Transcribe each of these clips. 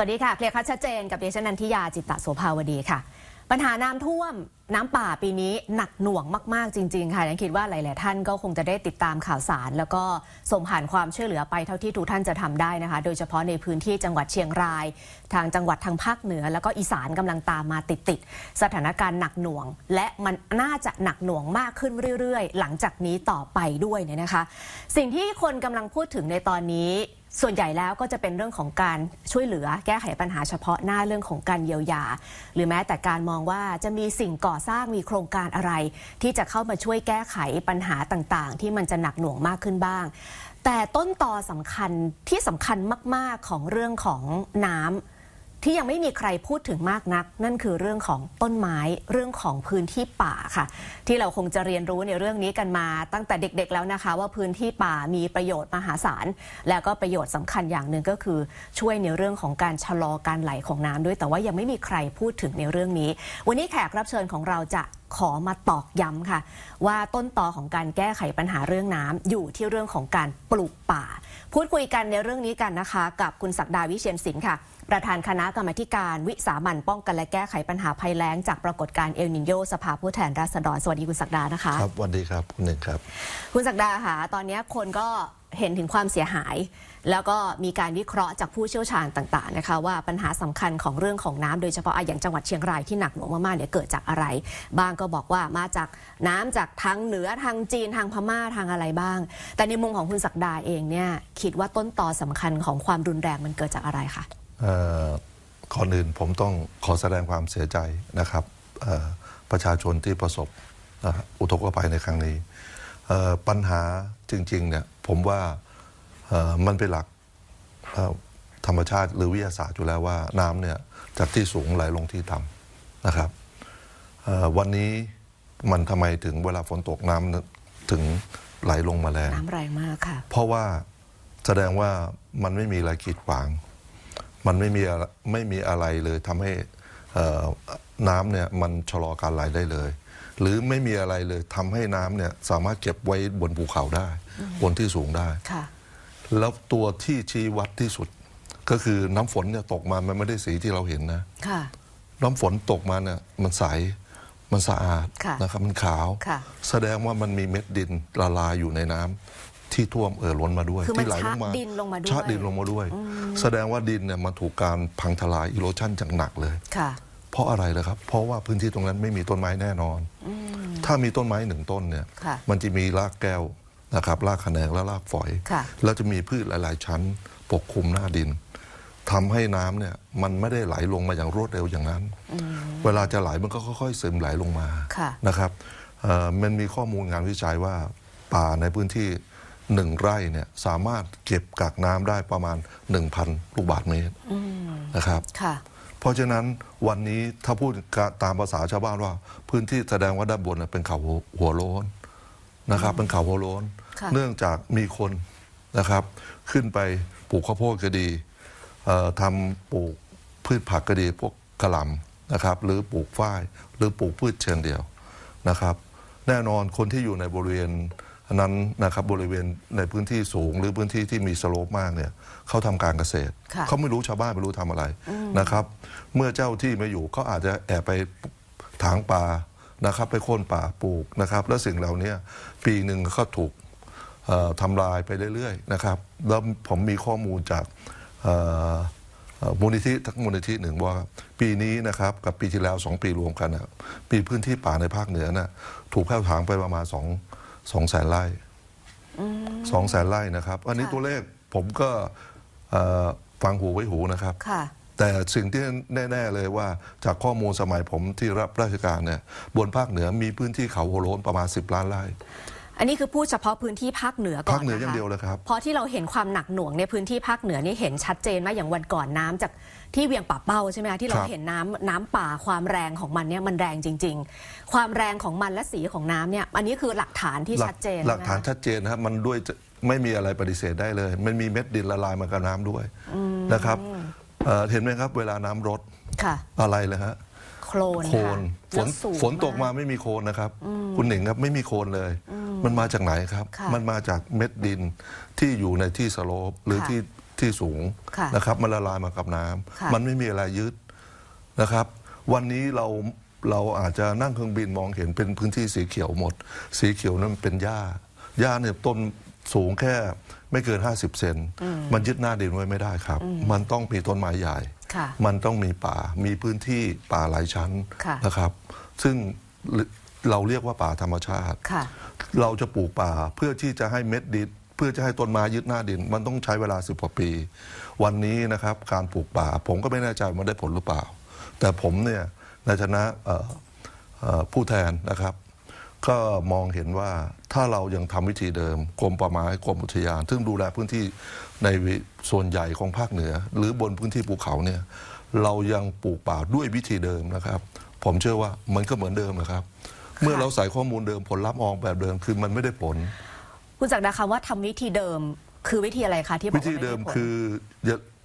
สวัสดีค่ะ เคลียร์คัดชัดเจนกับเดิฉันนันทิยาจิตตะโสภาวดีค่ะ ปัญหาน้ำท่วมน้ำป่าปีนี้หนักหน่วงมาก ๆ จริง ๆ ค่ะยังคิดว่าหลาย ๆ ท่านก็คงจะได้ติดตามข่าวสาร แล้วก็ส่งผ่านความช่วยเหลือไปเท่าที่ทุกท่านจะทำได้นะคะ โดยเฉพาะในพื้นที่จังหวัดเชียงราย ทางจังหวัดทางภาคเหนือ แล้วก็อีสานกำลังตามมาติด ๆ สถานการณ์หนักหน่วง และมันน่าจะหนักหน่วงมากขึ้นเรื่อย ๆ หลังจากนี้ต่อไปด้วยเนี่ยนะคะ สิ่งที่คนกำลังพูดถึงในตอนนี้ ส่วนใหญ่แล้วก็จะเป็นเรื่องของการช่วยเหลือแก้ไขปัญหาเฉพาะหน้าเรื่องของการเยียวยา หรือแม้แต่การมองว่าจะมีสิ่งก่อสร้างมีโครงการอะไร ที่จะเข้ามาช่วยแก้ไขปัญหาต่างๆ ที่มันจะหนักหน่วงมากขึ้นบ้าง แต่ต้นตอสำคัญที่สำคัญมาก ๆของเรื่องของน้ำ ที่ยังไม่มีใครพูดถึงมากนัก นั่นคือเรื่องของต้นไม้เรื่องของพื้นที่ป่าค่ะ ที่เราคงจะเรียนรู้ในเรื่องนี้กันมาตั้งแต่เด็กๆแล้วนะคะ ว่าพื้นที่ป่ามีประโยชน์มหาศาล แล้วก็ประโยชน์สำคัญอย่างหนึ่งก็คือ ช่วยในเรื่องของการชะลอการไหลของน้ำด้วย แต่ว่ายังไม่มีใครพูดถึงในเรื่องนี้ วันนี้แขกรับเชิญของเราจะขอมาตอกย้ำค่ะ ว่าต้นตอของการแก้ไขปัญหาเรื่องน้ำอยู่ที่เรื่องของการปลูกป่า พูดคุยกันในเรื่องนี้กันนะคะ กับคุณศักดาวิเชียนศิลป์ค่ะ ประธานคณะกรรมาธิการวิสามันป้องกันและแก้ไขปัญหาภัยแล้ง จากปรากฏการณ์เอลนิโยสภาผู้แทนราษฎรสวัสดีคุณศักดานะคะครับสวัสดีครับคุณหนึ่งครับ คุณศักดาค่ะตอนนี้คนก็เห็นถึงความเสียหาย แล้วก็มีการวิเคราะห์จากผู้เชี่ยวชาญต่างๆนะคะว่าปัญหาสำคัญของเรื่องของน้ำโดยเฉพาะอะอย่างจังหวัดเชียงรายที่หนักหน่วงมากๆเนี่ยเกิดจากอะไรบางก็บอกว่ามาจากน้ำจากทางเหนือทางจีนทางพม่าทางอะไรบ้าง แต่ในมุมของคุณศักดาเองเนี่ยคิดว่าต้นตอสำคัญของความรุนแรงมันเกิดจากอะไรคะเอ่อ ก่อนอื่นผมต้องขอแสดงความเสียใจนะครับเอ่อประชาชนที่ประสบนะฮะอุทกภัยในครั้งนี้เอ่อปัญหาจริงๆเนี่ยผมว่าเอ่อมันเป็นหลักเอ่อธรรมชาติหรือวิทยาศาสตร์อยู่แล้วว่าน้ำเนี่ยจากที่สูงไหลลงที่ต่ำนะครับเอ่อวันนี้มันทำไมถึงเวลาฝนตกน้ำถึงไหลลงมาแรงน้ำแรงมากค่ะเพราะว่าแสดงว่ามันไม่มีอะไรกีดขวาง มันไม่มีอะไรไม่มีอะไรเลยทำให้เอ่อน้ำเนี่ยมันชะลอการไหลได้เลย หรือไม่มีอะไรเลยทำให้น้ำเนี่ยสามารถเก็บไว้บนภูเขาได้ บนที่สูงได้ ค่ะ แล้วตัวที่ชี้วัดที่สุด ก็คือน้ำฝนเนี่ยตกมามันไม่ได้สีที่เราเห็นนะ ค่ะ น้ำฝนตกมาเนี่ยมันใส มันสะอาดค่ะนะครับ มันขาว ค่ะ แสดงว่ามันมีเม็ดดินละลายอยู่ในน้ำ ที่ท่วมเอ่อล้นมาด้วย คือมันที่ไหลลงมาชะดินลงมาด้วยชะดินลงมาด้วย แสดงว่าดินเนี่ยมันถูกการพังทลายอิโรชันอย่างหนักเลย ค่ะ เพราะอะไรล่ะครับ เพราะว่าพื้นที่ตรงนั้นไม่มีต้นไม้แน่นอน ถ้ามีต้นไม้หนึ่งต้นเนี่ย ค่ะมันจะมีรากแก้วนะครับรากแขนงและรากฝอย ค่ะ แล้วจะมีพืชหลาย ๆ ชั้น ปกคลุมหน้าดินทำให้น้ำเนี่ยมันไม่ได้ไหลลงมาอย่างรวดเร็วอย่างนั้น เวลาจะไหลมันก็ค่อย ๆ ซึมไหลลงมาค่ะ นะครับเอ่อมันมีข้อมูลงานวิจัยว่าป่าในพื้นที่ หนึ่งไร่เนี่ยสามารถเก็บกักน้ำได้ประมาณ 1,000 ลูกบาศก์เมตรนะครับ ค่ะ เพราะฉะนั้นวันนี้ถ้าพูดตามภาษาชาวบ้านว่า พื้นที่แสดงว่าด้านบนน่ะเป็นเขาหัวโล้นนะครับ เป็นเขาหัวโล้น ค่ะ เนื่องจากมีคนนะครับ ขึ้นไปปลูกข้าวโพดก็ดีเอ่อทำปลูกพืชผักก็ดีพวกกระหล่ำนะครับ หรือปลูกฝ้าย หรือปลูกพืชเชิงเดียวนะครับ แน่นอนคนที่อยู่ในบริเวณ นั้นนะครับบริเวณในพื้นที่สูงหรือพื้นที่ที่มีสโลปมากเนี่ยเขาทำการเกษตร ค่ะ เขาไม่รู้ชาวบ้านไม่รู้ทำอะไรนะครับ เมื่อเจ้าที่ไม่อยู่เขาอาจจะแอบไปถางป่านะครับ ไปโค่นป่าปลูกนะครับ แล้วสิ่งเหล่านี้ปีหนึ่งก็ถูกเอ่อทำลายไปเรื่อยๆนะครับ แล้วผมมีข้อมูลจากเอ่อเอ่อมูลนิธิทั้งมูลนิธิหนึ่งว่าปีนี้นะครับกับปีที่แล้วสองปีรวมกันนะมีพื้นที่ป่าในภาคเหนือน่ะถูกแพ่วถางไปประมาณสอง สองแสนไร่สองแสนไร่นะครับ อันนี้ค่ะตัวเลขผมก็เอ่อฟังหูไว้หูนะครับค่ะแต่สิ่งที่แน่ ๆเลยว่าจากข้อมูลสมัยผมที่รับราชการเนี่ยบนภาคเหนือมีพื้นที่เขาโหโล้นประมาณ 10 ล้านไร่ อันนี้คือพูดเฉพาะพื้นที่ภาคเหนือก่อนภาคเหนือนะคะอย่างเดียวเลยครับเพราะที่เราเห็นความหนักหน่วงในพื้นที่ภาคเหนือนี่เห็นชัดเจนมากอย่างวันก่อนน้ำจากที่เวียงป่าเป้าใช่ไหมคะที่เราครับเห็นน้ำน้ำป่าความแรงของมันเนี่ยมันแรงจริง ๆ ความแรงของมันและสีของน้ำเนี่ยอันนี้คือหลักฐานที่หลัชักดเจน หลักฐานใช่ไมคะชัดเจนนะครับมันด้วยจะไม่มีอะไรปฏิเสธได้เลย มันมีเม็ดดินละลายมากับน้ำด้วยนะครับเอ่อเห็นไหมครับ เวลาน้ำรดค่ะอะไรเลยฮะโคลนโคลนฝค่ะนแล้วสูงฝนตกมาไม่มีโคลนนะครับ คุณหนิงครับไม่มีโคลนเลย มันมาจากไหนครับค่ะมันมาจากเม็ดดินที่อยู่ในที่สโลปหรือค่ะที่ที่สูงค่ะนะครับ มันละลายมากับน้ำค่ะมันไม่มีอะไรยึดนะครับ วันนี้เราเราอาจจะนั่งเครื่องบินมองเห็นเป็นพื้นที่สีเขียวหมด สีเขียวนั้นเป็นหญ้าหญ้าเนี่ยต้นสูงแค่ไม่เกิน 50 เซน มันยึดหน้าดินไว้ไม่ได้ครับ มันต้องมีต้นไม้ใหญ่ค่ะมันต้องมีป่า มีพื้นที่ป่าหลายชั้นค่ะนะครับ ซึ่ง เราเรียกว่าป่าธรรมชาติ ค่ะ เราจะปลูกป่าเพื่อที่จะให้เม็ดดินเพื่อจะให้ต้นไม้ยึดหน้าดิน มันต้องใช้เวลาสิบกว่าปี วันนี้นะครับการปลูกป่า ผมก็ไม่แน่ใจว่าได้ผลหรือเปล่า แต่ผมเนี่ยในฐานะเอ่อเอ่อผู้แทนนะครับ ก็มองเห็นว่าถ้าเรายังทำวิธีเดิมกรมป่าไม้กรมอุทยาน ซึ่งดูแลพื้นที่ในส่วนใหญ่ของภาคเหนือ หรือบนพื้นที่ภูเขาเนี่ยเรายังปลูกป่าด้วยวิธีเดิมนะครับ ผมเชื่อว่ามันก็เหมือนเดิมนะครับ เมื่อเราใส่ข้อมูลเดิมผลลัพธ์ออกแบบเดิมคือมันไม่ได้ผล คุณจักรดาคำว่าทำวิธีเดิมคือวิธีอะไรคะที่บอกวิว่าธีไผล เดิมคือ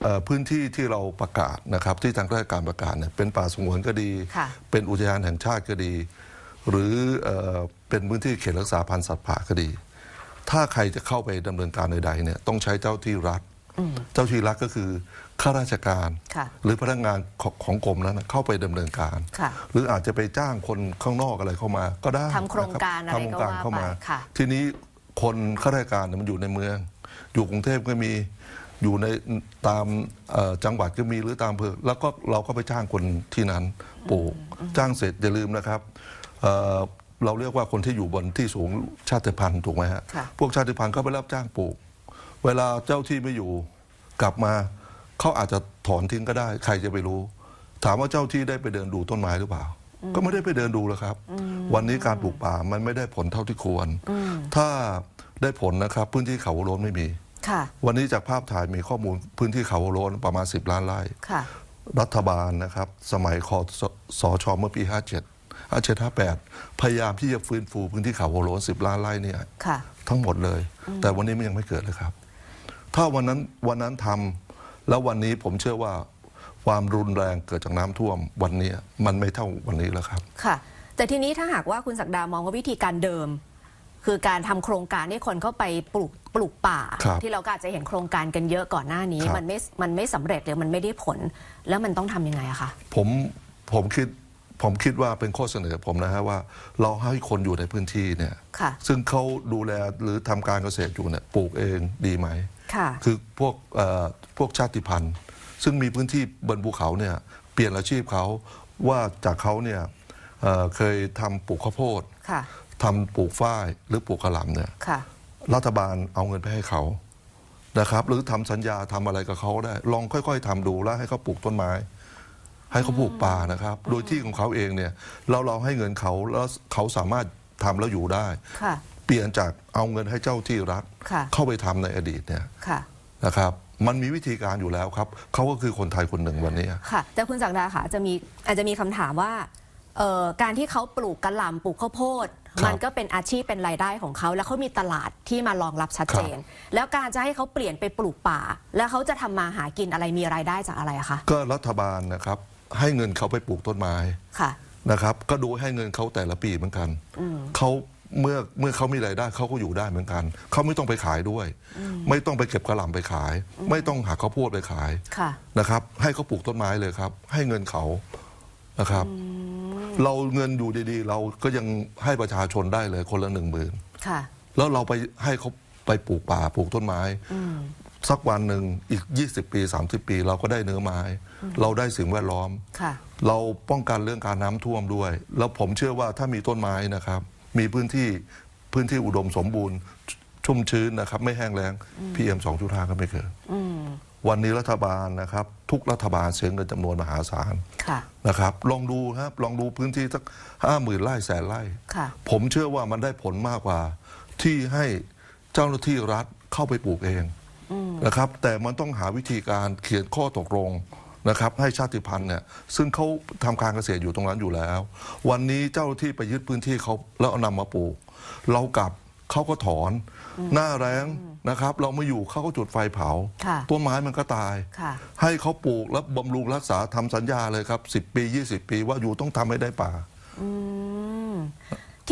เอ่อพื้นที่ที่เราประกาศนะครับ ที่ทางราชการประกาศเนี่ยเป็นป่าสงวนก็ดี ค่ะ เป็นอุทยานแห่งชาติก็ดี หรือเอ่อเป็นพื้นที่เขตรักษาพันธุ์สัตว์ป่าก็ดี ถ้าใครจะเข้าไปดำเนินการใดๆเนี่ยต้องใช้เจ้าที่รัฐ เจ้าที่รัฐก็คือ ข้าราชการค่ะหรือพนักงานของของกรมนั้นนะเข้าไปดำเนินการค่ะหรืออาจจะไปจ้างคนข้างนอกอะไรเข้ามา ก็ได้ทำโครงการบอะไรทำโครงการก็ว่าเข้ามาไปค่ะทีนี้คนข้าราชการเนี่ยมันอยู่ในเมือง อยู่กรุงเทพก็มีอยู่ในตามเอ่อจังหวัดก็มีหรือตามอำเภอแล้วก็เราก็ไปจ้างคนที่นั้นปลูกจ้างเสร็จอย่าลืมนะครับเอ่อเราเรียกว่าคนที่อยู่บนที่สูงชาติพันธุ์ถูกไหมฮะค่ะพวกชาติพันธุ์ก็ไปรับจ้างปลูก เวลาเจ้าที่ไม่อยู่กลับมา เขาอาจจะถอนทิ้งก็ได้ ใครจะไปรู้ ถามว่าเจ้าที่ได้ไปเดินดูต้นไม้หรือเปล่า ก็ไม่ได้ไปเดินดูแล้วครับ วันนี้การปลูกป่ามันไม่ได้ผลเท่าที่ควร ถ้าได้ผลนะครับ พื้นที่เขาโล้นไม่มีค่ะวันนี้จากภาพถ่ายมีข้อมูลพื้นที่เขาโล้นประมาณ 10 ล้านไร่ค่ะรัฐบาลนะครับ สมัยคอสสชเมื่อปี 57 57 58 พยายามที่จะฟื้นฟูพื้นที่เขาโล้น10 ล้านไร่เนี่ยค่ะทั้งหมดเลย แต่วันนี้มันยังไม่เกิดเลยครับ ถ้าวันนั้นวันนั้นทำ แล้ววันนี้ผมเชื่อว่าความรุนแรงเกิดจากน้ำท่วมวันนี้มันไม่เท่าวันนี้แล้วครับ ค่ะ แต่ทีนี้ถ้าหากว่าคุณศักดามองว่าวิธีการเดิม คือการทำโครงการให้คนเข้าไปปลูกปลูกป่า ครับที่เราก็อาจจะเห็นโครงการกันเยอะก่อนหน้านี้ ครับ มันไม่มันไม่สำเร็จหรือมันไม่ได้ผล แล้วมันต้องทำยังไงอะคะ ผมผมคิดผมคิดว่าเป็นข้อเสนอผมนะฮะว่า เราให้คนอยู่ในพื้นที่เนี่ยค่ะ ซึ่งเขาดูแลหรือทำการเกษตรอยู่เนี่ยปลูกเองดีไหม ค่ะ คือพวกเอ่อพวกชาติพันธุ์ ซึ่งมีพื้นที่บนภูเขาเนี่ยเปลี่ยนอาชีพเขาว่าจากเขาเนี่ยเอ่อเคยทำปลูกข้าวโพดค่ะ ทำปลูกฝ้ายหรือปลูกกระหล่ำเนี่ย ค่ะ รัฐบาลเอาเงินไปให้เขานะครับ หรือทำสัญญาทำอะไรกับเขาได้ ลองค่อยๆทำดูแล้วให้เขาปลูกต้นไม้ ให้เขาปลูกป่านะครับ โดยที่ของเขาเองเนี่ยเราเราให้เงินเขาแล้วเขาสามารถทำแล้วอยู่ได้ ค่ะ เปลี่ยนจากเอาเงินให้เจ้าที่รัฐค่ะเข้าไปทำในอดีตเนี่ยค่ะ นะครับ มันมีวิธีการอยู่แล้วครับ เขาก็คือคนไทยคนหนึ่งวันนี้ ค่ะ แต่คุณศักดาค่ะจะมีอาจจะมีคำถามว่าเอ่อการที่เขาปลูกกระหล่ำปลูกข้าวโพด ครับมันก็เป็นอาชีพเป็นรายได้ของเขา แล้วเขามีตลาดที่มารองรับชัดเจน แล้วการจะให้เขาเปลี่ยนไปปลูกป่า แล้วเขาจะทำมาหากินอะไรมีรายได้จากอะไรอะคะก็รัฐบาลนะครับ ให้เงินเขาไปปลูกต้นไม้ค่ะ นะครับ ก็ดูให้เงินเขาแต่ละปีเหมือนกัน เขา เมื่อเมื่อเขามีรายได้เขาก็อยู่ได้เหมือนกัน เขาไม่ต้องไปขายด้วย ไม่ต้องไปเก็บกระหล่ำไปขาย ไม่ต้องหาข้าวโพดไปขายค่ะ นะครับ ให้เขาปลูกต้นไม้เลยครับ ให้เงินเขานะครับ เราเงินอยู่ดีๆ เราก็ยังให้ประชาชนได้เลยคนละหนึ่งหมื่นค่ะ แล้วเราไปให้เขาไปปลูกป่าปลูกต้นไม้สักวันหนึ่งอีก 20 ปี 30 ปี เราก็ได้เนื้อไม้ เราได้สิ่งแวดล้อม ค่ะ เราป้องกันเรื่องการน้ำท่วมด้วย แล้วผมเชื่อว่าถ้ามีต้นไม้นะครับ มีพื้นที่พื้นที่อุดมสมบูรณ์ ชุ่มชื้นนะครับ ไม่แห้งแล้ง PM 2.5ก็ไม่เกิดอืมวันนี้รัฐบาลนะครับ ทุกรัฐบาลเสียเงินจำนวนมหาศาลค่ะนะครับ ลองดูครับลองดูพื้นที่สักห้าหมื่นไร่แสนไร่ค่ะผมเชื่อว่ามันได้ผลมากกว่า ที่ให้เจ้าหน้าที่รัฐเข้าไปปลูกเองนะครับ แต่มันต้องหาวิธีการเขียนข้อตกลง นะครับให้ชาติพันธุ์เนี่ยซึ่งเขาทำการเกษตรอยู่ตรงนั้นอยู่แล้ว วันนี้เจ้าหน้าที่ไปยึดพื้นที่เขาแล้วเอานำมาปลูก เรากลับเขาก็ถอนหน้าแรงนะครับ เราไม่อยู่เขาก็จุดไฟเผาค่ะต้นไม้มันก็ตายค่ะให้เขาปลูกแล้วบำรุงรักษาทำสัญญาเลยครับ 10 ปี 20 ปีว่าอยู่ต้องทำให้ได้ป่าอืม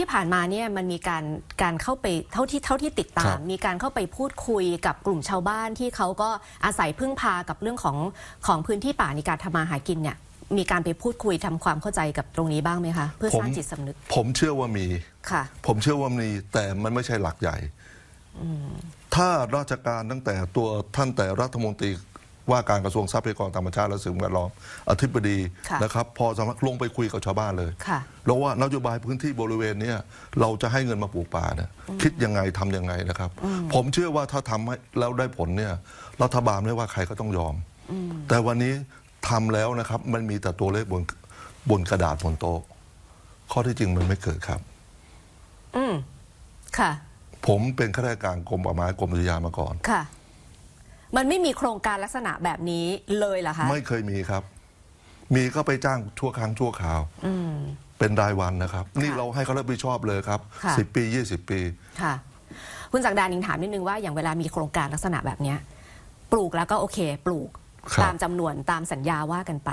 ทีที่ผ่านมาเนี่ยมันมีการการเข้าไปเท่าที่เท่าที่ติดตาครัมบมีการเข้าไปพูดคุยกับกลุ่มชาวบ้านที่เขาก็อาศัยพึ่งพากับเรื่องของของพื้นที่ป่าในการทำมาหากินเนี่ยมีการไปพูดคุยทำความเข้าใจกับตรงนี้บ้างไหมคะ เพื่อสร้างจิตสำนึก ผมเชื่อว่ามีค่ะ ผมเชื่อว่ามีแต่มันไม่ใช่หลักใหญ่ถ้าราชการตั้งแต่ตัวท่านแต่รัฐมนตรี ว่าการกระทรวงทรัพยากรธรรมชาติและสิ่งแวดล้อมอธิบดีค่ะนะครับ พอสำนักลงไปคุยกับชาวบ้านเลยค่ะแล้วว่านโยบายพื้นที่บริเวณเนี้ยเราจะให้เงินมาปลูกป่าเนี่ยคิดยังไงทำยังไงนะครับ ผมเชื่อว่าถ้าทำให้แล้วได้ผลเนี่ยรัฐบาลไม่ว่าใครก็ต้องยอม แต่วันนี้ทำแล้วนะครับ มันมีแต่ตัวเลขบนบนกระดาษบนโต๊ะข้อที่จริงมันไม่เกิดครับ อืมค่ะ ผมเป็นข้าราชการกรมป่าไม้กรมอุทยานมาก่อน ค่ะ มันไม่มีโครงการลักษณะแบบนี้เลยเหรอคะ ไม่เคยมีครับ มีก็ไปจ้างชั่วครั้งชั่วคราวอืมเป็นรายวันนะครับ นี่ค่ะเราให้เขารับผิดชอบเลยครับค่ะ สิบปียี่สิบปี ค่ะ คุณศักดานิงถามนิดนึงว่าอย่างเวลามีโครงการลักษณะแบบเนี้ยปลูกแล้วก็โอเค ปลูกครับ ตามจำนวนตามสัญญาว่ากันไป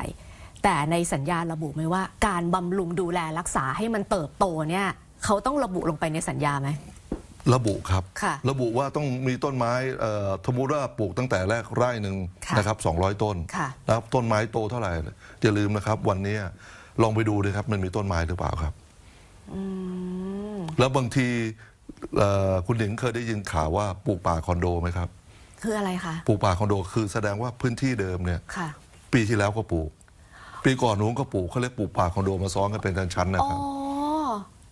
แต่ในสัญญาระบุไหมว่า การบำรุงดูแลรักษาให้มันเติบโตเนี่ย เขาต้องระบุลงไปในสัญญาไหม ระบุครับค่ะระบุว่าต้องมีต้นไม้เอ่อสมมติว่าปลูกตั้งแต่แรกไร่หนึ่งค่ะนะครับ 200 ต้นค่ะแล้วต้นไม้โตเท่าไหร่อย่าลืมนะครับ วันนี้ลองไปดูเลยครับ มันมีต้นไม้หรือเปล่าครับแล้วบางทีเอ่อคุณหนิงเคยได้ยินข่าวว่าปลูกป่าคอนโดไหมครับ คืออะไรคะปลูกป่าคอนโดคือแสดงว่าพื้นที่เดิมเนี่ยค่ะปีที่แล้วก็ปลูก ปีก่อนนู้นก็ปลูกเขาเรียกปลูกป่าคอนโดมาซ้อนกันเป็นชั้นๆนะอ๋อครับ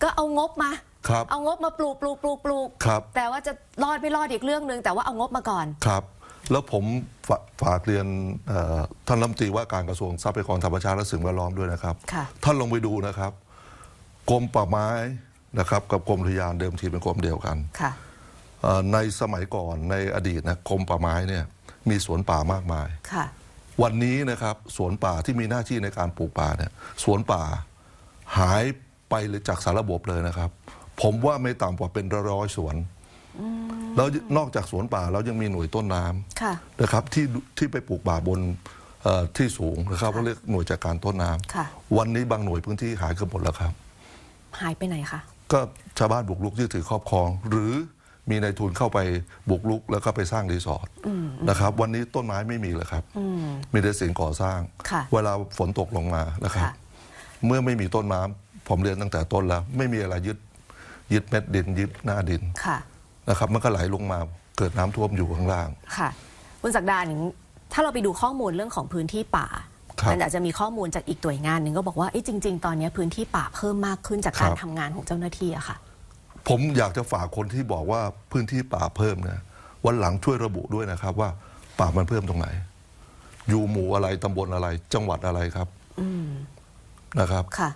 ก็เอางบมา ครับเอางบมาปลูกปลูกปลูกปลูกครับ แต่ว่าจะรอดไม่รอดอีกเรื่องหนึ่งแต่ว่าเอางบมาก่อน ครับ แล้วผมฝาฝากเรียนเอ่อท่านรัฐมนตรีว่าการกระทรวงทรัพยากรธรรมชาติและสิ่งแวดล้อมด้วยนะครับ ค่ะ ท่านลงไปดูนะครับ กรมป่าไม้นะครับ กับกรมอุทยานเดิมทีเป็นกรมเดียวกัน ค่ะ เอ่อในสมัยก่อนในอดีตนะกรมป่าไม้เนี่ยมีสวนป่ามากมาย ค่ะ วันนี้นะครับสวนป่าที่มีหน้าที่ในการปลูกป่าเนี่ยสวนป่าหายไปเลยจากสารระบบเลยนะครับ ผมว่าไม่ต่ำกว่าเป็นร้อยๆสวน แล้วนอกจากสวนป่าแล้วยังมีหน่วยต้นน้ำค่ะนะครับที่ที่ไปปลูกป่าบนเอ่อที่สูงนะครับเขาเรียกหน่วยจัดการต้นน้ำค่ะวันนี้บางหน่วยพื้นที่หายเกือบหมดแล้วครับ หายไปไหนคะ ก็ชาวบ้านบุกรุกยึดถือครอบครอง หรือมีนายทุนเข้าไปบุกรุกแล้วก็ไปสร้างรีสอร์ทนะครับ วันนี้ต้นไม้ไม่มีเลยครับอืมมีแต่สิ่งก่อสร้าง ค่ะ เวลาฝนตกลงมานะครับ ค่ะ เมื่อไม่มีต้นน้ำผมเรียนตั้งแต่ต้นแล้ว ไม่มีอะไรยึด ยึดเม็ดดินยึดหน้าดินค่ะนะครับมันก็ไหลลงมาเกิดน้ำท่วมอยู่ข้างล่างค่ะคุณศักดาหนิงถ้าเราไปดูข้อมูลเรื่องของพื้นที่ป่าครับมันอาจจะมีข้อมูลจากอีกหน่วยงานหนึ่งก็บอกว่าเอ้จริง ๆ ตอนนี้พื้นที่ป่าเพิ่มมากขึ้นจากการครับทำงานของเจ้าหน้าที่อะค่ะ ผมอยากจะฝากคนที่บอกว่าพื้นที่ป่าเพิ่มนะวันหลังช่วยระบุด้วยนะครับว่าป่ามันเพิ่มตรงไหน อยู่หมู่อะไรตำบลอะไร จังหวัดอะไรครับอืมนะครับค่ะ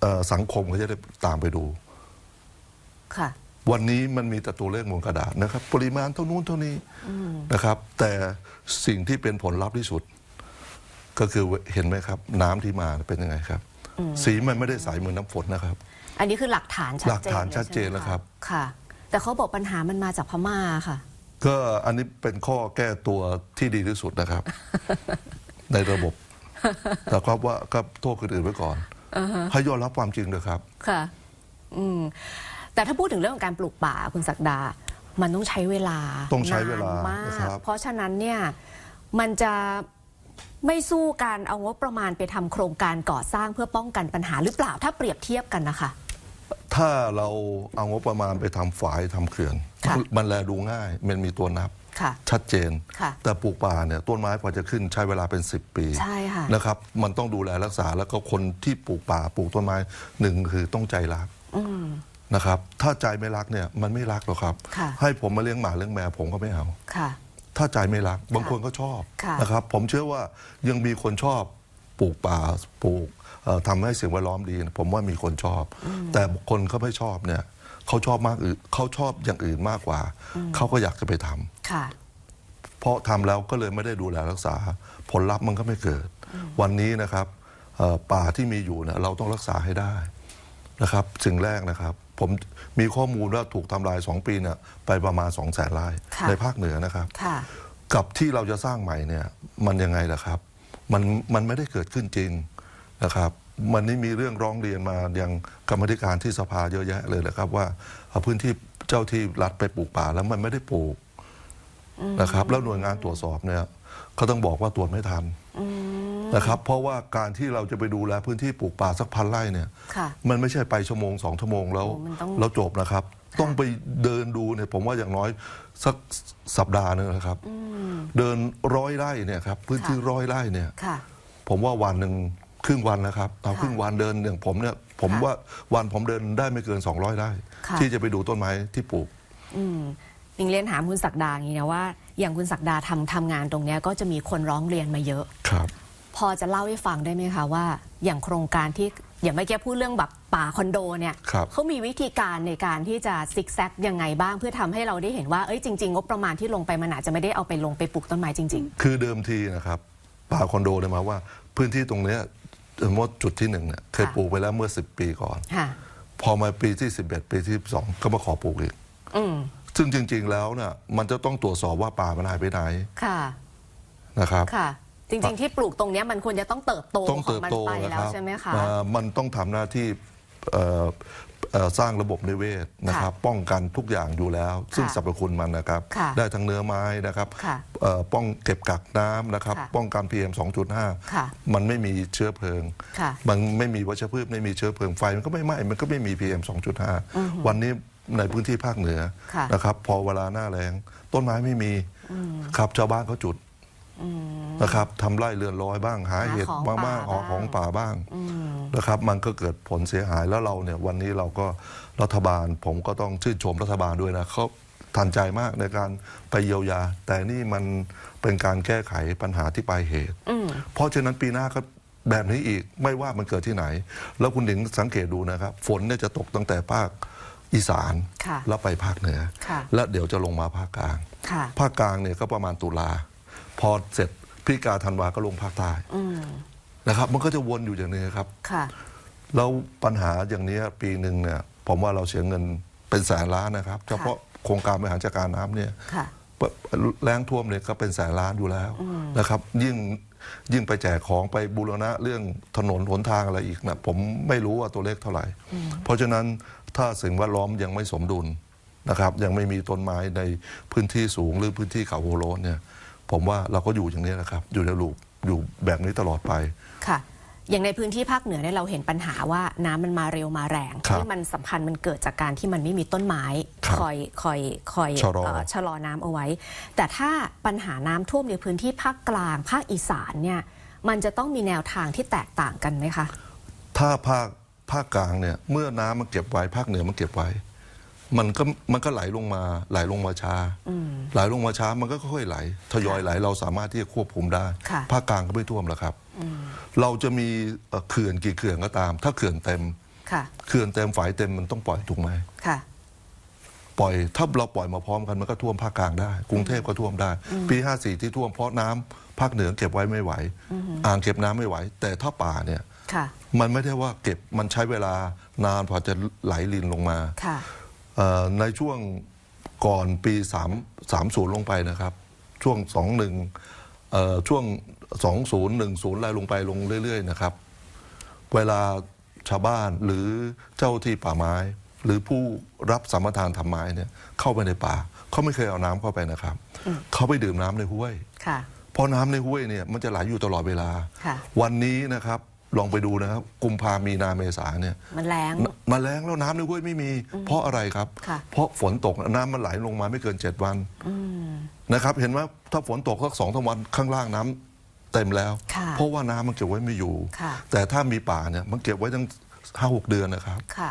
เอ่อสังคมก็จะได้ตามไปดู ค่ะ วันนี้มันมีแต่ตัวเลขบนกระดาษนะครับ ปริมาณเท่านู้นเท่านี้นะครับ แต่สิ่งที่เป็นผลลัพธ์ที่สุด ก็คือเห็นไหมครับ น้ำที่มาเป็นยังไงครับ สีมันไม่ได้ใสเหมือนน้ำฝนนะครับ อันนี้คือหลักฐานชัดเจนหลักฐานลยชัดเจนใช่ไหมแล้วครับค่ะ แต่เขาบอกปัญหามันมาจากพม่าค่ะ ก็อันนี้เป็นข้อแก้ตัวที่ดีที่สุดนะครับ ในระบบแต่ครับว่าก็โทษคนอื่นไว้ก่อนให้ยอมรับความจริงเลยครับ ค่ะ อืม แต่ถ้าพูดถึงเรื่องของการปลูกป่าคุณศักดา มันต้องใช้เวลาต้องใช้เวลานมากนะครับ เพราะฉะนั้นเนี่ยมันจะไม่สู้การเอางบประมาณไปทำโครงการก่อสร้างเพื่อป้องกันปัญหาหรือเปล่าถ้าเปรียบเทียบกันนะคะ ถ้าเราเอางบประมาณไปทำฝายทำเขื่อน ค่ะ มันแลดูง่าย มันมีตัวนับ ค่ะ ชัดเจน ค่ะแต่ปลูกป่าเนี่ยต้นไม้กว่าจะขึ้นใช้เวลาเป็น 10 ปีใช่ค่ะ นะครับ มันต้องดูแลรักษาแล้วก็คนที่ปลูกป่าปลูกต้นไม้หนึ่งคือต้องใจรักอืม นะครับถ้าใจไม่รักเนี่ยมันไม่รักหรอกครับ ค่ะ ให้ผมมาเลี้ยงหมาเลี้ยงแมวผมก็ไม่เอา ค่ะ ถ้าใจไม่รัก บางคนก็ชอบค่ะ นะครับ ผมเชื่อว่ายังมีคนชอบปลูกป่าปลูกเอ่อทำให้สิ่งแวดล้อมดีผมว่ามีคนชอบ แต่คนเขาไม่ชอบเนี่ยเขาชอบมากอื่นเขาชอบอย่างอื่นมากกว่า เขาก็อยากจะไปทำค่ะ เพราะทำแล้วก็เลยไม่ได้ดูแลรักษา ผลลัพธ์มันก็ไม่เกิด วันนี้นะครับเอ่อป่าที่มีอยู่เนี่ยเราต้องรักษาให้ได้นะครับสิ่งแรกนะครับ ผมมีข้อมูลว่าถูกทำลาย2ปีเนี่ยไปประมาณ2 0 0แสนไร่ค่ะ ในภาคเหนือนะครับ ค่ะ กับที่เราจะสร้างใหม่เนี่ยมันยังไงล่ะครับมันมันไม่ได้เกิดขึ้นจริงนะครับ มันนี่มีเรื่องร้องเรียนมายังกรรมธิการที่สภาเยอะแยะเลยนะครับ ว่าเอาพื้นที่เจ้าที่รัฐไปปลูกป่าแล้วมันไม่ได้ปลูกนะครับ แล้วหน่วยงานตรวจสอบเนี่ยเขาต้องบอกว่าตรวจไม่ทัน นะครับเพราะว่าการที่เราจะไปดูแลพื้นที่ปลูกป่าสักพันไร่เนี่ยค่ะ มันไม่ใช่ไปชั่วโมงสองชั่วโมงแล้วโอ้มันต้อง แล้วจบนะครับ ต้องไปเดินดูเนี่ยผมว่าอย่างน้อยสักสัปดาห์หนึงนะครับเดินร้อยไร่เนี่ยครับพื้นที่ค่ะร้อยไร่เนี่ย ค่ะ ผมว่าวันหนึ่งครึ่งวันนะครับเอาค่ะครึ่งวันเดินอย่างผมเนี่ยผมค่ะว่าวันผมเดินได้ไม่เกิน 200ได้ค่ะ ที่จะไปดูต้นไม้ที่ปลูก อืมนิงเรียนถามคุณศักดาอย่างนี้นะว่า อย่างคุณศักดาทำทำงานตรงเนี้ยก็จะมีคนร้องเรียนมาเยอะ ครับ พอจะเล่าให้ฟังได้ไหมคะว่า อย่างโครงการที่อย่างเมื่อกี้พูดเรื่องแบบป่าคอนโดเนี่ยครับเขามีวิธีการในการที่จะซิกแซกยังไงบ้างเพื่อทำให้เราได้เห็นว่าเอ้ยจริง ๆ งบประมาณที่ลงไปมันอาจจะไม่ได้เอาไปลงไปปลูกต้นไม้จริงคือเดิมทีนะครับป่าคอนโดเนี่ยหมายว่า พื้นที่ตรงเนี้ยสมมติจุดที่หนึ่งเนี่ยเคยค่ะปลูกไปแล้วเมื่อ 10 ปีก่อนๆค่ะพอมาปีที่ 11 ปีที่ 12 ก็มาขอปลูกอีกอืมซึ่งจริง ๆ แล้วเนี่ยมันจะต้องตรวจสอบว่าป่ามันหายไปไหนค่ะนะครับค่ะ จริง ๆ ที่ปลูกตรงเนี้ยมันควรจะต้องเติบโตต้องขอเติงบมันโตไปนะแล้ควรับใช่ไหมคะ อ่ามันต้องทำหน้าที่เอ่อเอ่อสร้างระบบนิเวศนะครับ ป้องกันทุกอย่างอยู่แล้ว ซึ่งค่ะสรรพคุณมันนะครับ ค่ะได้ทั้งเนื้อไม้นะครับค่ะเอ่อป้องเก็บกักน้ำนะครับ ค่ะป้องกัน PM ค่ะ2.5 มันไม่มีเชื้อเพลิง ค่ะ มันไม่มีวัชพืชไม่มีเชื้อเพลิงไฟ มันก็ไม่ไหม้มันก็ไม่มี PM 2.5 วันนี้ในพื้นที่ภาคเหนือค่ะ นะครับ พอเวลาหน้าแรงต้นไม้ไม่มีครับชาวบ้านเขาจุด นะครับทำไร่เรือนร้อยบ้าง หาหาเห็ดของบ้างป่าหาของบ้างป่าบ้างอืมนะครับ มันก็เกิดผลเสียหายแล้วเราเนี่ยวันนี้เราก็รัฐบาล ผมก็ต้องชื่นชมรัฐบาลด้วยนะเขาทันใจมากในการไปเยียวยา แต่นี่มันเป็นการแก้ไขปัญหาที่ปลายเหตุอืมเพราะฉะนั้นปีหน้าก็แบบนี้อีกไม่ว่ามันเกิดที่ไหน แล้วคุณหนิงสังเกตดูนะครับ ฝนเนี่ยจะตกตั้งแต่ภาคอีสานค่ะแล้วไปภาคเหนือค่ะแล้วเดี๋ยวจะลงมาภาคกลางค่ะภาคกลางเนี่ยก็ประมาณตุลา พอเสร็จพฤศจิกาธันวาก็ลงภาคใต้อืมนะครับ มันก็จะวนอยู่อย่างนี้ครับค่ะ แล้วปัญหาอย่างนี้ปีหนึ่งเนี่ยผมว่าเราเสียเงินเป็นแสนล้านนะครับ เฉพาะโครงการบริหารจัดการน้ำเนี่ยค่ะแรงท่วมเนี่ยก็เป็นแสนล้านอยู่แล้วนะครับ ยิ่งยิ่งไปแจกของไปบูรณะเรื่องถนนหนทางอะไรอีกนะผมไม่รู้ว่าตัวเลขเท่าไหร่ เพราะฉะนั้นถ้าสิ่งแวดล้อมยังไม่สมดุลนะครับ ยังไม่มีต้นไม้ในพื้นที่สูงหรือพื้นที่เขาโหโลนเนี่ย ผมว่าเราก็อยู่อย่างนี้นะครับ อยู่ในลูปอยู่แบบนี้ตลอดไป ค่ะ อย่างในพื้นที่ภาคเหนือเนี่ยเราเห็นปัญหาว่าน้ำมันมาเร็วมาแรงครับที่มันสำคัญมันเกิดจากการที่มันไม่มีต้นไม้ครับคอยคอยคอยชะลอเอ่อชะลอน้ำเอาไว้ แต่ถ้าปัญหาน้ำท่วมในพื้นที่ภาคกลาง ภาคอีสานเนี่ยมันจะต้องมีแนวทางที่แตกต่างกันไหมคะ ถ้าภาคภาคกลางเนี่ยเมื่อน้ำมันเก็บไว้ภาคเหนือมันเก็บไว้ มันก็มันก็ไหลลงมาไหลลงมาช้าไหลลงมาช้ามันก็ค่อยๆไหลทยอยไหลเราสามารถที่จะควบคุมได้ค่ะภาคกลางก็ไม่ท่วมแล้วครับ เราจะมีเอ่อเขื่อนกี่เขื่อนก็ตาม ถ้าเขื่อนเต็มค่ะเขื่อนเต็มฝายเต็มมันต้องปล่อยถูกไหมค่ะปล่อยถ้าเราปล่อยมาพร้อมกันมันก็ท่วมภาคกลางได้ กรุงเทพก็ท่วมได้ ปี 54 ที่ท่วมเพราะน้ำภาคเหนือเก็บไว้ไม่ไหว อ่างเก็บน้ำไม่ไหว แต่ถ้าป่าเนี่ยค่ะมันไม่ได้ว่าเก็บมันใช้เวลานานพอจะไหลลินลงมาค่ะเอ่อ ในช่วงก่อนปี 3 30 ลงไปนะครับ ช่วง 21เอ่อช่วง 20 10ไล่ลงไปลงเรื่อย ๆ นะครับ เวลาชาวบ้านหรือเจ้าที่ป่าไม้ หรือผู้รับสัมปทานทำไม้เนี่ยเข้าไปในป่าเขาไม่เคยเอาน้ำเข้าไปนะครับ เขาไปดื่มน้ำในห้วยค่ะเพราะน้ำในห้วยเนี่ยมันจะไหลอยู่ตลอดเวลาค่ะวันนี้นะครับ ลองไปดูนะครับ กุมภามีนาเมษาเนี่ย มันแรง มาแรงแล้วน้ำในห้วยไม่มี เพราะอะไรครับ ค่ะ เพราะฝนตกน้ำมันไหลลงมาไม่เกิน 7 วันนะครับ เห็นไหมถ้าฝนตกสักสองสามวันข้างล่างน้ำเต็มแล้ว ค่ะเพราะว่าน้ำมันเก็บไว้ไม่อยู่ ค่ะ แต่ถ้ามีป่าเนี่ยมันเก็บไว้ตั้งห้าหกเดือนนะครับ ค่ะ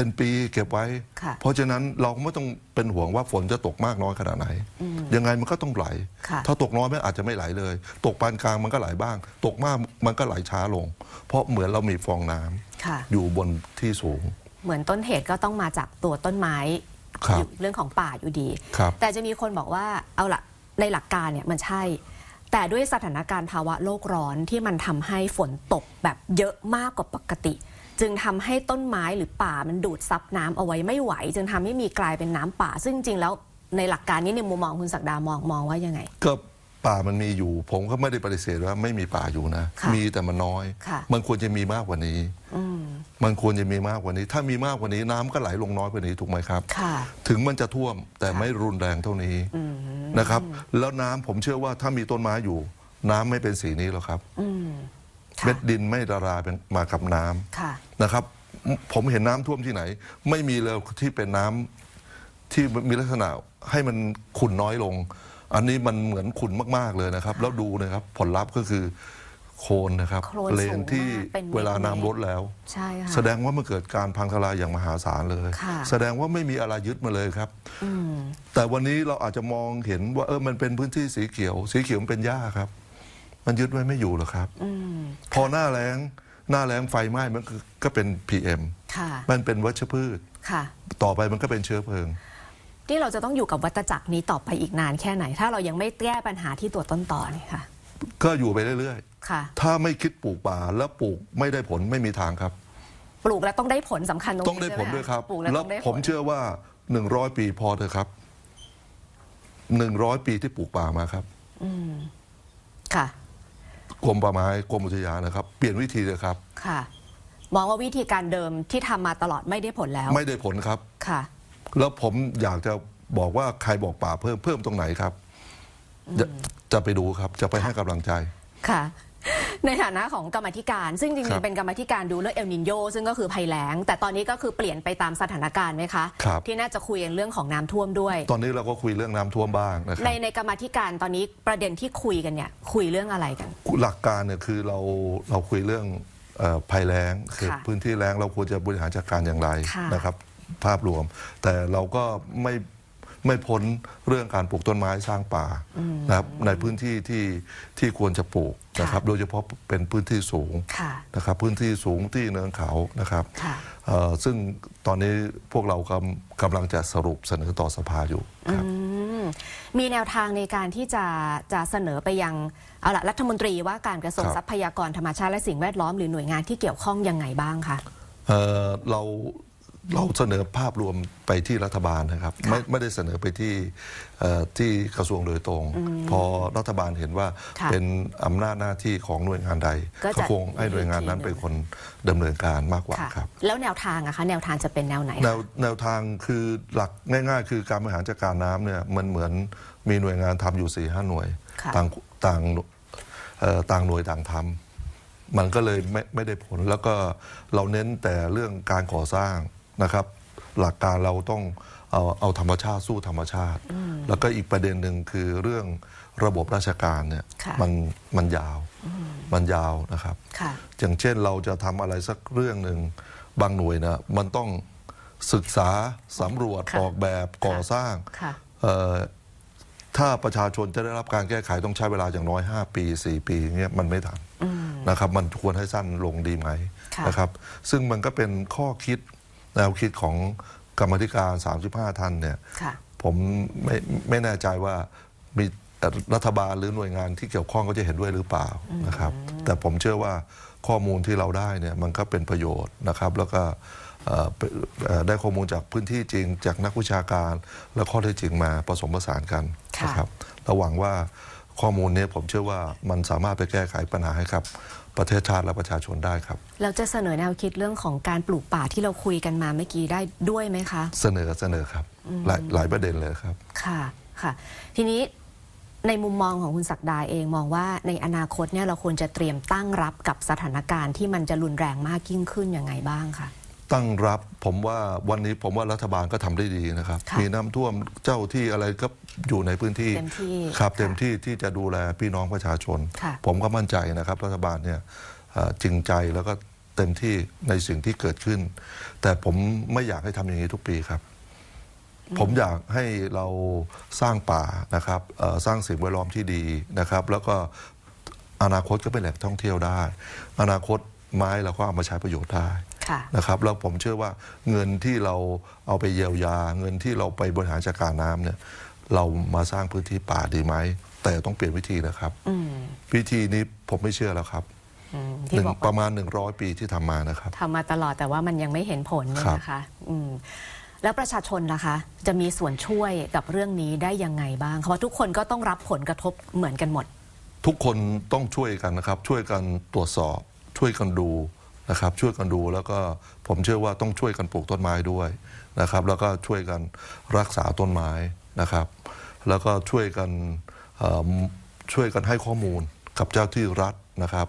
เป็นปีเก็บไว้ ค่ะเพราะฉะนั้นเราไม่ต้องเป็นห่วงว่าฝนจะตกมากน้อยขนาดไหน ยังไงมันก็ต้องไหล ค่ะ ถ้าตกน้อยมันอาจจะไม่ไหลเลย ตกปานกลางมันก็ไหลบ้าง ตกมากมันก็ไหลช้าลง เพราะเหมือนเรามีฟองน้ำค่ะ อยู่บนที่สูง เหมือนต้นเหตุก็ต้องมาจากตัวต้นไม้ครับอยู่เรื่องของป่าอยู่ดี ครับ แต่จะมีคนบอกว่าเอาละในหลักการเนี่ยมันใช่ แต่ด้วยสถานการณ์ภาวะโลกร้อนที่มันทำให้ฝนตกแบบเยอะมากกว่าปกติ จึงทำให้ต้นไม้หรือป่ามันดูดซับน้ำเอาไว้ไม่ไหว จึงทำให้มีกลายเป็นน้ำป่า ซึ่งจริงๆแล้วในหลักการนี้ในมุมมองคุณศักดามองมองว่ายังไง ก็ป่ามันมีอยู่ ผมก็ไม่ได้ปฏิเสธว่าไม่มีป่าอยู่นะค่ะมีแต่มันน้อยค่ะมันควรจะมีมากกว่านี้อืมมันควรจะมีมากกว่านี้ ถ้ามีมากกว่านี้น้ำก็ไหลลงน้อยกว่านี้ถูกไหมครับค่ะถึงมันจะท่วมแต่ค่ะไม่รุนแรงเท่านี้อืมนะครับ แล้วน้ำผมเชื่อว่าถ้ามีต้นไม้อยู่ น้ำไม่เป็นสีนี้หรอกครับอืมค่ะ เม็ดดินไม่ละลายเป็นมากับน้ำค่ะนะครับ ผมเห็นน้ำท่วมที่ไหน ไม่มีเลยที่เป็นน้ำที่มีลักษณะให้มันขุ่นน้อยลง อันนี้มันเหมือนขุ่นมากๆเลยนะครับ แล้วดูนะครับผลลัพธ์ก็คือโคลนนะครับโคลนเลสูนงที่มากเป็นเวลาเมตรน้ำลดแล้ว ใช่ค่ะ แสดงว่ามันเกิดการพังทลายอย่างมหาศาลเลย ค่ะ แสดงว่าไม่มีอะไรยึดมาเลยครับ อืม แต่วันนี้เราอาจจะมองเห็นว่าเออมันเป็นพื้นที่สีเขียว สีเขียวมันเป็นหญ้าครับ มันยึดไว้ไม่อยู่หรอกครับอืมพอหน้าแล้งหน้าแล้งไฟไหม้มันก็ก็เป็น PM ค่ะมันเป็นวัชพืชค่ะต่อไปมันก็เป็นเชื้อเพลิงที่เราจะต้องอยู่กับวัตจักรนี้ต่อไปอีกนานแค่ไหน ถ้าเรายังไม่แก้ปัญหาที่ตัวต้นต่อนี่ค่ะ ก็อยู่ไปเรื่อยค่ะๆถ้าไม่คิดปลูกป่าแล้วปลูกไม่ได้ผลไม่มีทางครับ ปลูกแล้วต้องได้ผลสำคัญตรงนี้ต้องได้ผลใช่หมด้วยครับปลูกแล้วแล้วต้องได้ผลผมเชื่อว่าหนึ่งร้อยปีพอเถอะครับหนึ่งร้อยปีที่ปลูกป่ามาครับ อืมค่ะ กรมป่าไม้กรมอุทยานนะครับ เปลี่ยนวิธีเลยครับ ค่ะ มองว่าวิธีการเดิมที่ทำมาตลอดไม่ได้ผลแล้ว ไม่ได้ผลครับ ค่ะ แล้วผมอยากจะบอกว่าใครบอกป่าเพิ่มเพิ่มตรงไหนครับ จะจะไปดูครับ จะไปให้กำลังใจ ค่ะ ในฐานะของกรรมาธิการ ซึ่งจคริรังบๆเป็นกรรมาธิการดูเรื่องเอลนินโยซึ่งก็คือภัยแล้ง แต่ตอนนี้ก็คือเปลี่ยนไปตามสถานการณ์ไหมคะครับที่น่าจะคุยกันเรื่องของน้ำท่วมด้วย ตอนนี้เราก็คุยเรื่องน้ำท่วมบ้างนะครัในบในกรรมาธิการตอนนี้ประเด็นที่คุยกันเนี่ยคุยเรื่องอะไรกัน หลักการเนี่ยคือเราเราคุยเรื่องเอ่อภัยแล้งคือค่ะพื้นที่แล้งเราควรจะบริหารจัดการอย่างไรค่ะนะครับ ภาพรวม แต่เราก็ไม่ ไม่พ้นเรื่องการปลูกต้นไม้สร้างป่านะครับในพื้นที่ที่ที่ควรจะปลูกนะครับโดยเฉพาะเป็นพื้นที่สูงค่ะนะครับพื้นที่สูงที่เนินเขานะครับค่ะเอ่อซึ่งตอนนี้พวกเรากำกำลังจะสรุปเสนอต่อสภาอยู่ครับอืมมีแนวทางในการที่จะจะเสนอไปยังเอาละรัฐมนตรีว่าการกระทรวงครับทรัพยากรธรรมชาติและสิ่งแวดล้อมหรือหน่วยงานที่เกี่ยวข้องยังไงบ้างคะเอ่อเรา เราเสนอภาพรวมไปที่รัฐบาลนะครับค่ะไม่ไม่ได้เสนอไปที่เอ่อที่กระทรวงโดยตรง พอรัฐบาลเห็นว่าค่ะเป็นอำนาจหน้าที่ของหน่วยงานใดก็จะคงให้หน่วยงานนั้นอีกทีหนึ่งเป็นคนดำเนินการมากกว่าค่ะครับ แล้วแนวทางอะคะแนวทางจะเป็นแนวไหนแนคะวแนวทางคือหลักง่ายๆ คือการบริหารจัดการน้ำเนี่ยมันเหมือนมีหน่วยงานทำอยู่สี่ห้าหน่วยค่ะต่างต่างเอ่อต่างหน่วยต่างทำมันก็เลยไม่ไม่ได้ผลแล้วก็เราเน้นแต่เรื่องการก่อสร้าง นะครับ หลักการเราต้องเอาเอาธรรมชาติสู้ธรรมชาติ แล้วก็อีกประเด็นหนึ่งคือเรื่องระบบราชการเนี่ยค่ะมันมันยาวมันยาวนะครับ ค่ะ อย่างเช่นเราจะทำอะไรสักเรื่องหนึ่งบางหน่วยนะมันต้องศึกษาสำรวจค่ะออกแบบก่อสร้างค่ะเอ่อถ้าประชาชนจะได้รับการแก้ไขต้องใช้เวลาอย่างน้อย 5 ปี 4 ปีเงี้ยมันไม่ทันนะครับ มันควรให้สั้นลงดีไหมค่ะ นะครับ ซึ่งมันก็เป็นข้อคิด แนวคิดของกรรมาธิการ 35 ท่านเนี่ยค่ะ ผมไม่ไม่แน่ใจว่ามีรัฐบาลหรือหน่วยงานที่เกี่ยวข้องก็จะเห็นด้วยหรือเปล่านะครับ แต่ผมเชื่อว่าข้อมูลที่เราได้เนี่ยมันก็เป็นประโยชน์นะครับ แล้วก็เอ่อเป็นเอ่อได้ข้อมูลจากพื้นที่จริง จากนักวิชาการ และข้อเท็จจริงมาผสมผสานกันค่ะ นะครับ ระหวังว่าข้อมูลเนี้ผมเชื่อว่ามันสามารถไปแก้ไขปัญหาให้กับประเทศชาติและประชาชนได้ครับ เราจะเสนอแนวคิดเรื่องของการปลูกป่าที่เราคุยกันมาเมื่อกี้ได้ด้วยไหมคะ เสนอเสนอครับ หลายหลายประเด็นเลยครับ ค่ะค่ะ ทีนี้ในมุมมองของคุณศักดาเองมองว่าในอนาคตเนี่ยเราควรจะเตรียมตั้งรับกับสถานการณ์ที่มันจะรุนแรงมากยิ่งขึ้นยังไงบ้างคะ ตั้งรับผมว่าวันนี้ผมว่ารัฐบาลก็ทำได้ดีนะครับค่ะมีน้ำท่วมเจ้าที่อะไรก็อยู่ในพื้นที่เต็มที่ครับค่ะเต็มที่ที่จะดูแลพี่น้องประชาชนค่ะผมก็มั่นใจนะครับ รัฐบาลเนี่ยเอ่อจริงใจแล้วก็เต็มที่ในสิ่งที่เกิดขึ้น แต่ผมไม่อยากให้ทำอย่างนี้ทุกปีครับ ผมอยากให้เราสร้างป่านะครับเอ่อสร้างสิ่งแวดล้อมที่ดีนะครับ แล้วก็อนาคตก็เป็นแหล่งท่องเที่ยวได้ อนาคตไม้เราก็เอามาใช้ประโยชน์ได้ค่ะ นะครับแล้วผมเชื่อว่าเงินที่เราเอาไปเยียวยา เงินที่เราไปบริหารจัดการน้ำเนี่ยเรามาสร้างพื้นที่ป่าดีไหมแต่ต้องเปลี่ยนวิธีนะครับอืมวิธีนี้ผมไม่เชื่อแล้วครับอืมหที่นึ่งบอกปว่าระมาณ 100 ปีที่ทำมานะครับทำมาตลอดแต่ว่ามันยังไม่เห็นผลเนี่ยครับนะคะอืมแล้วประชาชนล่ะคะ จะมีส่วนช่วยกับเรื่องนี้ได้ยังไงบ้างเพราะว่าทุกคนก็ต้องรับผลกระทบเหมือนกันหมด ทุกคนต้องช่วยกันนะครับ ช่วยกันตรวจสอบ ช่วยกันดู นะครับช่วยกันดูแล้วก็ผมเชื่อว่าต้องช่วยกันปลูกต้นไม้ด้วยนะครับแล้วก็ช่วยกันรักษาต้นไม้นะครับ แล้วก็ช่วยกันเอ่อช่วยกันให้ข้อมูลกับเจ้าที่รัฐนะครับ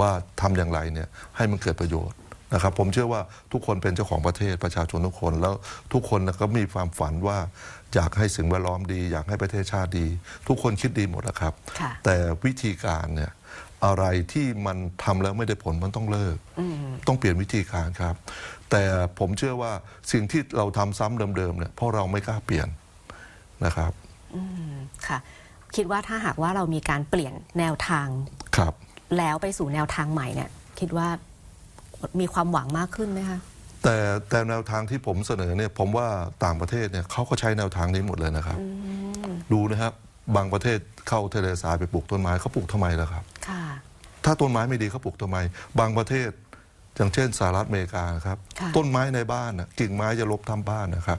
ว่าทำอย่างไรเนี่ยให้มันเกิดประโยชน์นะครับ ผมเชื่อว่าทุกคนเป็นเจ้าของประเทศประชาชนทุกคนแล้วทุกคนก็มีความฝันว่าอยากให้สิ่งแวดล้อมดี อยากให้ประเทศชาติดี ทุกคนคิดดีหมดนะครับค่ะแต่วิธีการเนี่ย อะไรที่มันทำแล้วไม่ได้ผลมันต้องเลิก ต้องเปลี่ยนวิธีการครับ แต่ผมเชื่อว่าสิ่งที่เราทำซ้ำเดิมๆเนี่ยเพราะเราไม่กล้าเปลี่ยนนะครับค่ะคิดว่าถ้าหากว่าเรามีการเปลี่ยนแนวทางครับ แล้วไปสู่แนวทางใหม่เนี่ย คิดว่ามีความหวังมากขึ้นไหมคะแต่แต่แนวทางที่ผมเสนอเนี่ยผมว่าต่างประเทศเนี่ยเขาก็ใช้แนวทางนี้หมดเลยนะครับ ดูนะครับ บางประเทศเข้าทะเลทรายไปปลูกต้นไม้เขาปลูกทำไมล่ะครับ ค่ะ ถ้าต้นไม้ไม่ดีเขาปลูกทำไม บางประเทศ อย่างเช่นสหรัฐอเมริกานะครับ ค่ะ ต้นไม้ในบ้านน่ะกิ่งไม้จะลบทำบ้านนะครับ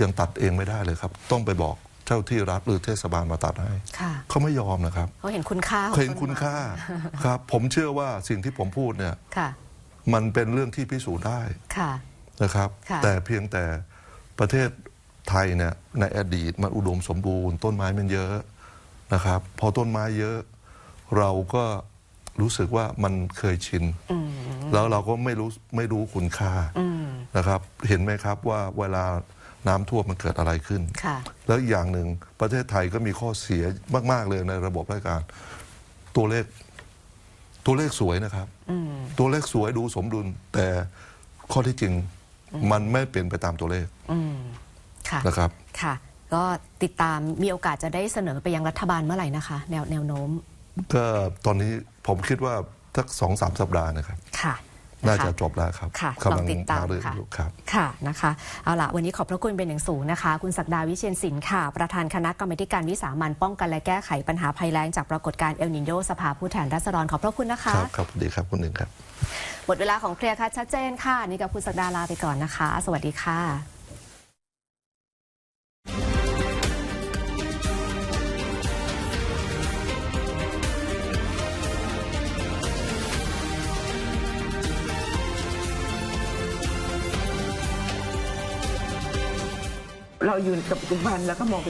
ยังตัดเองไม่ได้เลยครับ ต้องไปบอกเจ้าที่รัฐหรือเทศบาลมาตัดให้ ค่ะเขาไม่ยอมนะครับเขาเห็นคุณค่าของเขาเห็นต้ไม้คุณค่าครับ ผมเชื่อว่าสิ่งที่ผมพูดเนี่ยค่ะ มันเป็นเรื่องที่พิสูจน์ได้ ค่ะ นะครับ ค่ะ แต่เพียงแต่ประเทศ ไทยเนี่ยในอดีตมันอุดมสมบูรณ์ต้นไม้มันเยอะนะครับ พอต้นไม้เยอะ เราก็รู้สึกว่ามันเคยชินอืมแล้วเราก็ไม่รู้ไม่รู้คุณค่าอืมนะครับ เห็นไหมครับว่าเวลาน้ำท่วมมันเกิดอะไรขึ้นค่ะแล้วอีกอย่างหนึ่งประเทศไทยก็มีข้อเสียมาก ๆ เลยในระบบราชการ ตัวเลข ตัวเลขสวยนะครับอืมตัวเลขสวยดูสมดุล แต่ข้อที่จริงมันไม่เป็นไปตามตัวเลขอืม ค่ะนะครับ ค่ะ ก็ติดตามมีโอกาสจะได้เสนอไปยังรัฐบาลเมื่อไหร่นะคะ แนวแนวโน้ม ก็ตอนนี้ผมคิดว่าสักสองสามสัปดาห์นะครับ ค่ะน่าคจะจบแล้วครับค่ะกำลังลองติดตามหารือค่ะอยู่ครับค่ะนะคะ เอาละวันนี้ขอบพระคุณเป็นอย่างสูงนะคะ คุณศักดาวิเชียนศิลป์ค่ะ ประธานคณะกรรมาธิการวิสามันป้องกันและแก้ไขปัญหาภัยแล้งจากปรากฏการณ์เอลนิโยสภาผู้แทนราษฎรขอบพระคุณนะคะ ครับครับสวัสดีครับคุณหนึ่งครับ หมดเวลาของเคลียร์คัดชัดเจนค่ะ นี่กับคุณศักดาลาไปก่อนนะคะ สวัสดีค่ะ เราอยู่กับปัจจุบันแล้วก็มอง